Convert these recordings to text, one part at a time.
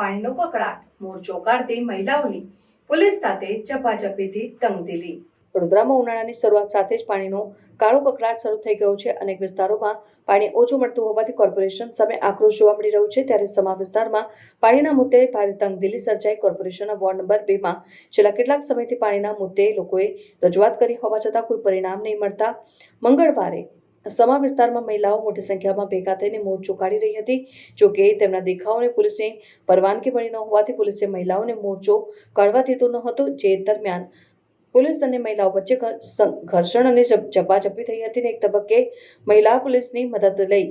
પાણીનો કકડાટ મોરચો કાઢતી મહિલાઓની પોલીસ સાથે ઝપાઝપીથી તંગદિલી વડોદરામાં ઉનાળાની શરૂઆત સાથે જ પાણીનો કાળો કકડાટ શરૂ થઈ ગયો છે. અનેક વિસ્તારોમાં પાણી ઓછું મળતું હોવાથી કોર્પોરેશન સામે આક્રોશ જોવા મળી રહ્યો છે. ત્યારે સમા વિસ્તારમાં પાણીના મુદ્દે ભારે તંગદિલી સર્જાઈ. કોર્પોરેશનના વોર્ડ નંબર બેમાં છેલ્લા કેટલાક સમયથી પાણીના મુદ્દે લોકોએ રજૂઆત કરી હોવા છતાં કોઈ પરિણામ નહીં મળતા મંગળવારે સમા વિસ્તારમાં મહિલાઓ મોટી સંખ્યામાં ભેગા થઈને મોરચો કાઢી રહી હતી. જો કે તેમના દેખાવોને પોલીસની પરવાનગી મળી ન હોવાથી પોલીસે મહિલાઓને મોરચો કાઢવા દીધો ન હતો. જે દરમિયાન પોલીસ અને મહિલાઓ વચ્ચે ઘર્ષણ અને ઝપ- ઝપાઝપી થઈ હતી અને એક તબક્કે મહિલા પોલીસની મદદ લઈ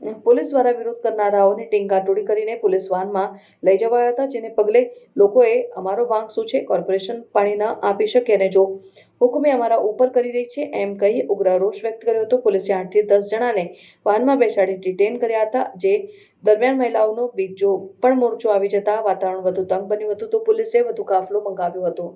પોલીસ દ્વારા વિરોધ કરનારાઓને ટીંગાટોળી કરીને પોલીસ વાનમાં લઈ જવાયા હતા, જેને પગલે લોકોએ અમારો વાંક શું છે, કોર્પોરેશન પાણી ન આપી શકે અને જો હુકમે અમારા ઉપર કરી રહી છે, એમ કહી ઉગ્ર રોષ વ્યક્ત કર્યો હતો. પોલીસે આઠથી દસ જણાને વાનમાં બેસાડી ડિટેન કર્યા હતા, જે દરમિયાન મહિલાઓનો બીજો પણ મોરચો આવી જતા વાતાવરણ વધુ તંગ બન્યું હતું. તો પોલીસે વધુ કાફલો મંગાવ્યો હતો.